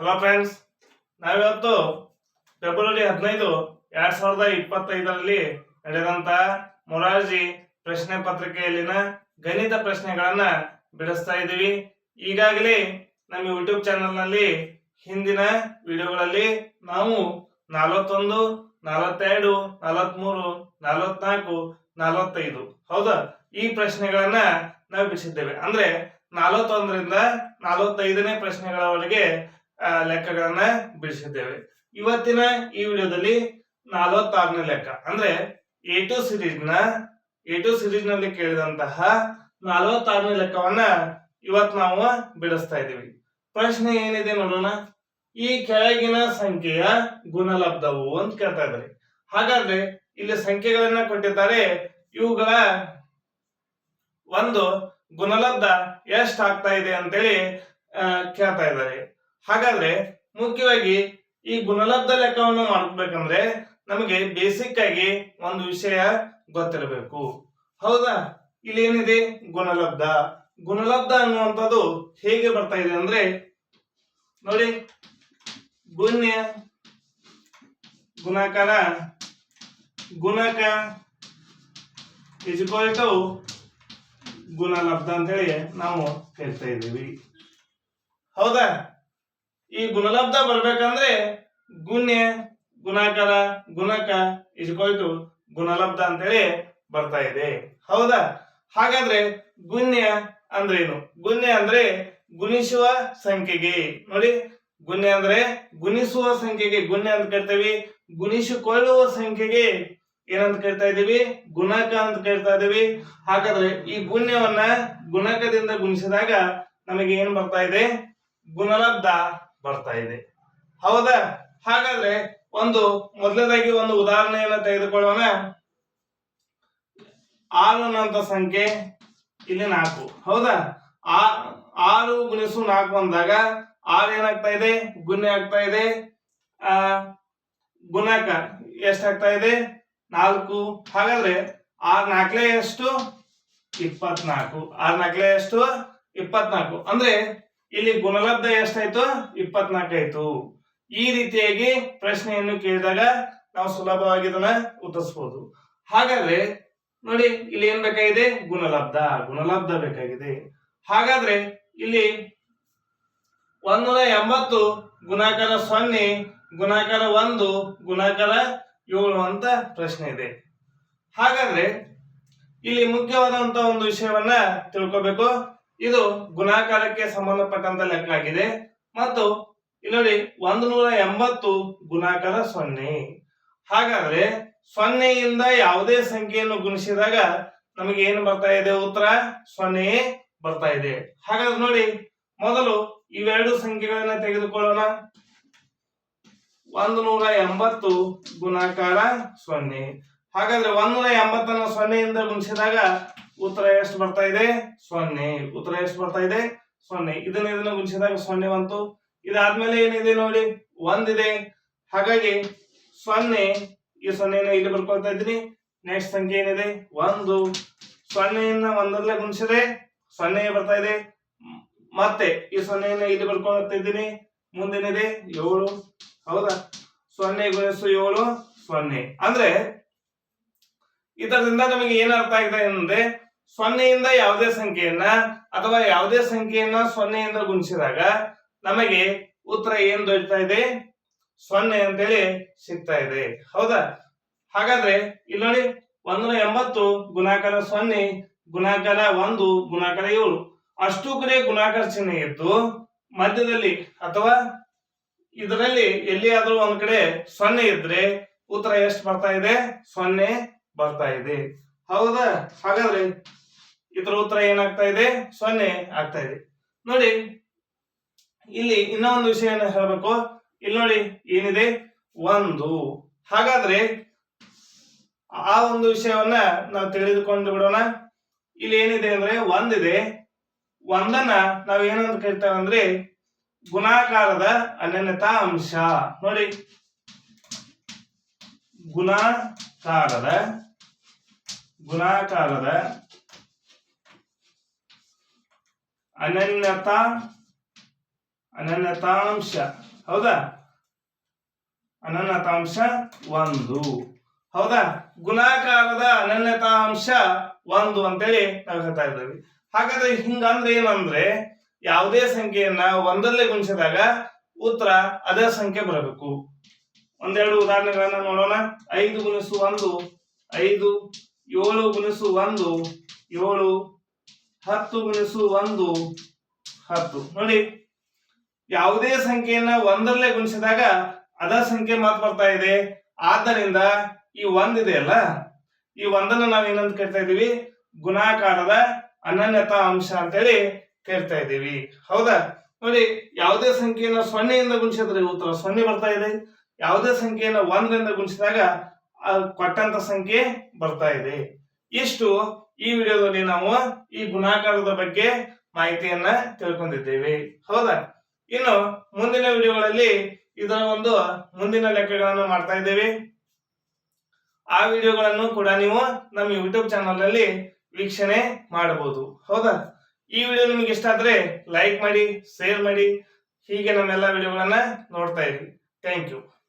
Hello friends ನಾವಿವತ್ತು February ಹದಿನೈದು ಎರಡ್ ಸಾವಿರದ ಇಪ್ಪತ್ತೈದರಲ್ಲಿ ನಡೆದಂತ ಮೊರಾರ್ಜಿ ಪ್ರಶ್ನೆ ಪತ್ರಿಕೆಯಲ್ಲಿನ ಗಣಿತ ಪ್ರಶ್ನೆಗಳನ್ನ ಬಿಡಿಸ್ತಾ ಇದ್ದೀವಿ. ಈಗಾಗಲೇ ನಮ್ಮ ಯೂಟ್ಯೂಬ್ ಚಾನೆಲ್ನಲ್ಲಿ ಹಿಂದಿನ ವಿಡಿಯೋಗಳಲ್ಲಿ ನಾವು ನಲವತ್ತೊಂದು, ನಲವತ್ತೆರಡು, ನಲವತ್ಮೂರು, ನಲವತ್ನಾಲ್ಕು, ನಲವತ್ತೈದು ಹೌದಾ? ಈ ಪ್ರಶ್ನೆಗಳನ್ನ ನಾವು ಬಿಡಿಸಿದ್ದೇವೆ. ಅಂದ್ರೆ ನಲವತ್ತೊಂದರಿಂದ ನಲವತ್ತೈದನೇ ಪ್ರಶ್ನೆಗಳವರೆಗೆ ಲೆಕ್ಕಗಳನ್ನ ಬಿಡಿಸಿದ್ದೇವೆ. ಇವತ್ತಿನ ಈ ವಿಡಿಯೋದಲ್ಲಿ ನಲವತ್ತಾರನೇ ಲೆಕ್ಕ. ಅಂದ್ರೆ ಎ ಟು ಸಿರೀಸ್ನ ಎ ಟು ಸಿರೀಸ್ನಲ್ಲಿ ಕೇಳಿದಂತಹ ನಲವತ್ತಾರನೇ ಲೆಕ್ಕವನ್ನ ಇವತ್ ನಾವು ಬಿಡಿಸ್ತಾ ಇದ್ದೀವಿ. ಪ್ರಶ್ನೆ ಏನಿದೆ ನೋಡೋಣ. ಈ ಕೆಳಗಿನ ಸಂಖ್ಯೆಯ ಗುಣಲಬ್ಧವು ಅಂತ ಕೇಳ್ತಾ ಇದ್ದಾರೆ. ಹಾಗಾದ್ರೆ ಇಲ್ಲಿ ಸಂಖ್ಯೆಗಳನ್ನ ಕೊಟ್ಟಿದ್ದಾರೆ. ಇವುಗಳ ಒಂದು ಗುಣಲಬ್ಧ ಎಷ್ಟಾಗ್ತಾ ಇದೆ ಅಂತೇಳಿ ಕೇಳ್ತಾ ಇದ್ದಾರೆ. ಹಾಗಾದ್ರೆ ಮುಖ್ಯವಾಗಿ ಈ ಗುಣಲಬ್ಧ ಲೆಕ್ಕವನ್ನು ಮಾಡ್ಬೇಕಂದ್ರೆ ನಮಗೆ ಬೇಸಿಕ್ ಆಗಿ ಒಂದು ವಿಷಯ ಗೊತ್ತಿರಬೇಕು. ಹೌದಾ? ಇಲ್ಲಿ ಏನಿದೆ ಗುಣಲಬ್ಧ? ಗುಣಲಬ್ಧ ಅನ್ನುವಂಥದ್ದು ಹೇಗೆ ಬರ್ತಾ ಇದೆ ಅಂದ್ರೆ ನೋಡಿ, ಗುಣ್ಯ, ಗುಣಾಕಾರ, ಗುಣಕ ಟು ಗುಣಲಬ್ಧ ಅಂತೇಳಿ ನಾವು ಹೇಳ್ತಾ ಇದ್ದೀವಿ. ಹೌದಾ? ಈ ಗುಣಲಬ್ಧ ಬರ್ಬೇಕಂದ್ರೆ ಗುಣ್ಯ, ಗುಣಕರ, ಗುಣಕ ಟು ಗುಣಲಬ್ಧ ಅಂತೇಳಿ ಬರ್ತಾ ಇದೆ. ಹೌದಾ? ಹಾಗಾದ್ರೆ ಗುಣ್ಯ ಅಂದ್ರೇನು ಗುಣ್ಯ ಅಂದ್ರೆ ಗುಣಿಸುವ ಸಂಖ್ಯೆಗೆ. ನೋಡಿ, ಗುಣ್ಯ ಅಂದ್ರೆ ಗುಣಿಸುವ ಸಂಖ್ಯೆಗೆ. ಗುಣ್ಯ ಅಂತ ಕರಿತೀವಿ ಗುಣಿಸಿಕೊಳ್ಳುವ ಸಂಖ್ಯೆಗೆ ಏನಂತ ಕೇಳ್ತಾ ಇದೀವಿ ಗುಣಕ ಅಂತ ಕೇಳ್ತಾ ಇದೀವಿ ಹಾಗಾದ್ರೆ ಈ ಗುಣ್ಯವನ್ನ ಗುಣಕದಿಂದ ಗುಣಿಸಿದಾಗ ನಮಗೆ ಏನ್ ಬರ್ತಾ ಇದೆ? ಗುಣಲಬ್ಧ ಬರ್ತಾ ಇದೆ. ಹೌದಾ? ಹಾಗಾದ್ರೆ ಒಂದು ಮೊದಲನೇದಾಗಿ ಒಂದು ಉದಾಹರಣೆಯನ್ನ ತೆಗೆದುಕೊಳ್ಳೋಣ. ಆರು ಅನ್ನೋಂಥ ಸಂಖ್ಯೆ ಇಲ್ಲಿ ನಾಲ್ಕು. ಹೌದಾ? ಆ, ಆರು ಗುಣಿಸು ನಾಲ್ಕು ಅಂದಾಗ ಆರು ಏನಾಗ್ತಾ ಇದೆ? ಗುಣ ಆಗ್ತಾ ಇದೆ. ಆ ಗುಣಕ ಎಷ್ಟಾಗ್ತಾ ಇದೆ? ನಾಲ್ಕು. ಹಾಗಾದ್ರೆ ಆರ್ ನಾಲ್ಕಲೇ ಎಷ್ಟು? ಇಪ್ಪತ್ನಾಲ್ಕು. ಆರ್ ನಾಲ್ಕಲೇ ಎಷ್ಟು? ಇಪ್ಪತ್ನಾಲ್ಕು. ಅಂದ್ರೆ ಇಲ್ಲಿ ಗುಣಲಬ್ಧ ಎಷ್ಟಾಯ್ತು? ಇಪ್ಪತ್ನಾಲ್ಕಾಯ್ತು ಈ ರೀತಿಯಾಗಿ ಪ್ರಶ್ನೆಯನ್ನು ಕೇಳಿದಾಗ ನಾವು ಸುಲಭವಾಗಿ ಇದನ್ನ ಉತ್ತರಿಸಬಹುದು ಹಾಗಾದ್ರೆ ನೋಡಿ, ಇಲ್ಲಿ ಏನ್ ಬೇಕಾಗಿದೆ? ಗುಣಲಬ್ಧ. ಗುಣಲಬ್ಧ ಬೇಕಾಗಿದೆ. ಹಾಗಾದ್ರೆ ಇಲ್ಲಿ ಒಂದೂರ ಎಂಬತ್ತು ಗುಣಾಕಾರ ಸೊನ್ನೆ, ಗುಣಾಕಾರ ಒಂದು, ಗುಣಾಕಾರ ಏಳು ಅಂತ ಪ್ರಶ್ನೆ ಇದೆ. ಹಾಗಾದ್ರೆ ಇಲ್ಲಿ ಮುಖ್ಯವಾದಂತ ಒಂದು ವಿಷಯವನ್ನ ತಿಳ್ಕೊಬೇಕು. ಇದು ಗುಣಾಕಾರಕ್ಕೆ ಸಂಬಂಧಪಟ್ಟಂತ ಲೆಕ್ಕ ಆಗಿದೆ ಮತ್ತು ಇಲ್ಲಿ ನೋಡಿ ಒಂದು ನೂರ ಎಂಬತ್ತು ಗುಣಾಕಾರ ಸೊನ್ನೆ. ಹಾಗಾದ್ರೆ ಸೊನ್ನೆಯಿಂದ ಯಾವುದೇ ಸಂಖ್ಯೆಯನ್ನು ಗುಣಿಸಿದಾಗ ನಮಗೆ ಏನು ಬರ್ತಾ ಇದೆ? ಉತ್ತರ, ಸೊನ್ನೆ ಬರ್ತಾ ಇದೆ. ಹಾಗಾದ್ರೆ ನೋಡಿ, ಮೊದಲು ಇವೆರಡು ಸಂಖ್ಯೆಗಳನ್ನ ತೆಗೆದುಕೊಳ್ಳೋಣ. ಒಂದು ನೂರ ಎಂಬತ್ತು ಗುಣಾಕಾರ ಸೊನ್ನೆ. ಹಾಗಾದ್ರೆ ಒಂದೂರ ಎಂಬತ್ತನ್ನು ಸೊನ್ನೆಯಿಂದ ಗುಣಿಸಿದಾಗ ಉತ್ತರ ಎಷ್ಟು ಬರ್ತಾ ಇದೆ? ಸೊನ್ನೆ. ಉತ್ತರ ಎಷ್ಟು ಬರ್ತಾ ಇದೆ? ಸೊನ್ನೆ. ಇದನ್ನ ಇದನ್ನ ಗುಣಿಸಿದಾಗ ಸೊನ್ನೆ ಬಂತು. ಇದಾದ್ಮೇಲೆ ಏನಿದೆ ನೋಡಿ? ಒಂದಿದೆ. ಹಾಗಾಗಿ ಸೊನ್ನೆ. ಈ ಸೊನ್ನೆನ ಇಲ್ಲಿ ಬರ್ಕೊಳ್ತಾ ಇದ್ದೀನಿ. ನೆಕ್ಸ್ಟ್ ಸಂಖ್ಯೆ ಏನಿದೆ? ಒಂದು. ಸೊನ್ನೆಯನ್ನ ಒಂದರಲ್ಲೇ ಗುಣಿಸಿದೆ ಸೊನ್ನೆ ಬರ್ತಾ ಇದೆ. ಮತ್ತೆ ಈ ಸೊನ್ನೆಯನ್ನ ಇಲ್ಲಿ ಬರ್ಕೊಳ್ತಾ ಇದ್ದೀನಿ. ಮುಂದೇನಿದೆ? ಏಳು. ಹೌದಾ? ಸೊನ್ನೆ ಗುಣಿಸು ಏಳು. ಸೊನ್ನೆ. ಅಂದ್ರೆ ಇದರಿಂದ ನಮಗೆ ಏನ್ ಅರ್ಥ ಆಗಿದೆ ಅಂದ್ರೆ ಸೊನ್ನೆಯಿಂದ ಯಾವುದೇ ಸಂಖ್ಯೆಯನ್ನ ಅಥವಾ ಯಾವುದೇ ಸಂಖ್ಯೆಯನ್ನ ಸೊನ್ನೆಯಿಂದ ಗುಣಿಸಿದಾಗ ನಮಗೆ ಉತ್ತರ ಏನ್ ದೊರೀತಾ ಇದೆ? ಸೊನ್ನೆ ಅಂತೇಳಿ ಸಿಗ್ತಾ ಇದೆ. ಹೌದಾ? ಹಾಗಾದ್ರೆ ಇಲ್ಲಿ ನೋಡಿ ಒಂದೂರ ಎಂಬತ್ತು ಗುಣಾಕಾರ ಸೊನ್ನೆ, ಗುಣಾಕಾರ ಒಂದು, ಗುಣಾಕಾರ ಏಳು. ಅಷ್ಟು ಕಡೆ ಗುಣಾಕಾರ ಚಿಹ್ನೆ ಇದ್ದು ಮಧ್ಯದಲ್ಲಿ ಅಥವಾ ಇದರಲ್ಲಿ ಎಲ್ಲಿಯಾದ್ರೂ ಒಂದ್ ಕಡೆ ಸೊನ್ನೆ ಇದ್ರೆ ಉತ್ತರ ಎಷ್ಟು ಬರ್ತಾ ಇದೆ? ಸೊನ್ನೆ ಬರ್ತಾ ಇದೆ. ಹೌದಾ? ಹಾಗಾದ್ರೆ ಇದರ ಉತ್ತರ ಏನಾಗ್ತಾ ಇದೆ? ಸೊನ್ನೆ ಆಗ್ತಾ ಇದೆ. ನೋಡಿ, ಇಲ್ಲಿ ಇನ್ನೊಂದು ವಿಷಯ ಹೇಳಬೇಕು. ಇಲ್ಲಿ ನೋಡಿ ಏನಿದೆ? ಒಂದು. ಹಾಗಾದ್ರೆ ಆ ಒಂದು ವಿಷಯವನ್ನ ನಾವು ತಿಳಿದುಕೊಂಡು ಬಿಡೋಣ. ಇಲ್ಲಿ ಏನಿದೆ ಅಂದ್ರೆ ಒಂದಿದೆ. ಒಂದನ್ನ ನಾವ್ ಏನಂತ ಕರಿತೇವೆ ಅಂದ್ರೆ ಗುಣಾಕಾರದ ಅನನ್ಯತಾ ಅಂಶ. ನೋಡಿ, ಗುಣಾಕಾರದ ಗುಣಾಕಾರದ ಅನನ್ಯತಾ, ಅನನ್ಯತಾಂಶ. ಹೌದಾ? ಅನನ್ಯತಾಂಶ ಒಂದು. ಹೌದಾ? ಗುಣಾಕಾರದ ಅನನ್ಯತಾಂಶ ಒಂದು ಅಂತೇಳಿ ನಾವು ಹೇಳ್ತಾ ಇದ್ದೇವೆ. ಹಾಗಾದ್ರೆ ಹಿಂಗಂದ್ರೆ ಏನಂದ್ರೆ, ಯಾವುದೇ ಸಂಖ್ಯೆಯನ್ನ ಒಂದಲ್ಲೇ ಗುಣಿಸಿದಾಗ ಉತ್ತರ ಅದೇ ಸಂಖ್ಯೆ ಬರಬೇಕು. ಒಂದೆರಡು ಉದಾಹರಣೆಗಳನ್ನ ನೋಡೋಣ. ಐದು ಗುಣಿಸು ಒಂದು, ಐದು, ಏಳು ಗುಣಿಸು ಒಂದು, ಏಳು ಹತ್ತು ಗುಣಿಸು ಒಂದು, ಹತ್ತು. ನೋಡಿ, ಯಾವುದೇ ಸಂಖ್ಯೆಯನ್ನ ಒಂದರಲ್ಲೇ ಗುಣಿಸಿದಾಗ ಅದ ಸಂಖ್ಯೆ ಮಾತ್ರ ಬರ್ತಾ ಇದೆ. ಆದ್ದರಿಂದ ಈ ಒಂದಿದೆಯಲ್ಲ ಈ ಒಂದನ್ನ ನಾವು ಏನಂತ ಕೇಳ್ತಾ ಇದೀವಿ ಗುಣಾಕಾರದ ಅನನ್ಯತಾ ಅಂಶ ಅಂತೇಳಿ ಕೇಳ್ತಾ ಇದ್ದೀವಿ. ಹೌದಾ? ನೋಡಿ, ಯಾವುದೇ ಸಂಖ್ಯೆಯನ್ನ ಸೊನ್ನೆಯಿಂದ ಗುಣಿಸಿದ್ರೆ ಉತ್ತರ ಸೊನ್ನೆ ಬರ್ತಾ ಇದೆ. ಯಾವುದೇ ಸಂಖ್ಯೆಯನ್ನ ಒಂದರಿಂದ ಗುಣಿಸಿದಾಗ ಕೊಟ್ಟಂತ ಸಂಖ್ಯೆ ಬರ್ತಾ ಇದೆ. ಇಷ್ಟು ಈ ವಿಡಿಯೋದಲ್ಲಿ ನಾವು ಈ ಗುಣಾಕಾರದ ಬಗ್ಗೆ ಮಾಹಿತಿಯನ್ನ ತಿಳ್ಕೊಂಡಿದ್ದೇವೆ. ಹೌದಾ? ಇನ್ನು ಮುಂದಿನ ವಿಡಿಯೋಗಳಲ್ಲಿ ಇದರ ಒಂದು ಮುಂದಿನ ಲೆಕ್ಕಗಳನ್ನು ಮಾಡ್ತಾ ಇದ್ದೇವೆ. ಆ ವಿಡಿಯೋಗಳನ್ನು ಕೂಡ ನೀವು ನಮ್ಮ ಯೂಟ್ಯೂಬ್ ಚಾನಲ್ ಅಲ್ಲಿ ವೀಕ್ಷಣೆ ಮಾಡಬಹುದು. ಹೌದಾ? ಈ ವಿಡಿಯೋ ನಿಮಗೆ ಇಷ್ಟ ಆದ್ರೆ ಲೈಕ್ ಮಾಡಿ ಶೇರ್ ಮಾಡಿ, ಹೀಗೆ ನಮ್ಮೆಲ್ಲ ವಿಡಿಯೋಗಳನ್ನ ನೋಡ್ತಾ ಇರಿ. Thank you